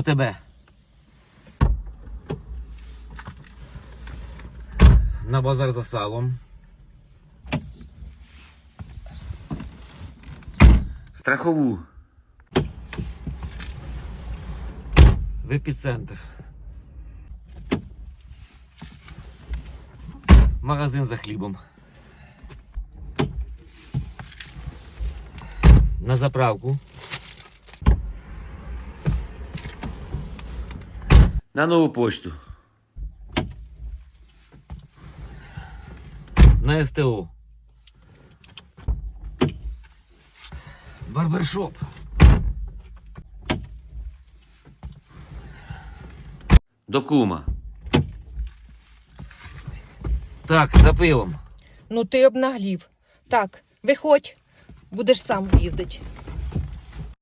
ОТБ. На базар за салом. Страхову. В епіцентр. Магазин за хлібом. На заправку. На нову почту. На СТО. Барбершоп. До кума. Так, за пивом. Ну ти обнаглів. Так, виходь, будеш сам їздити.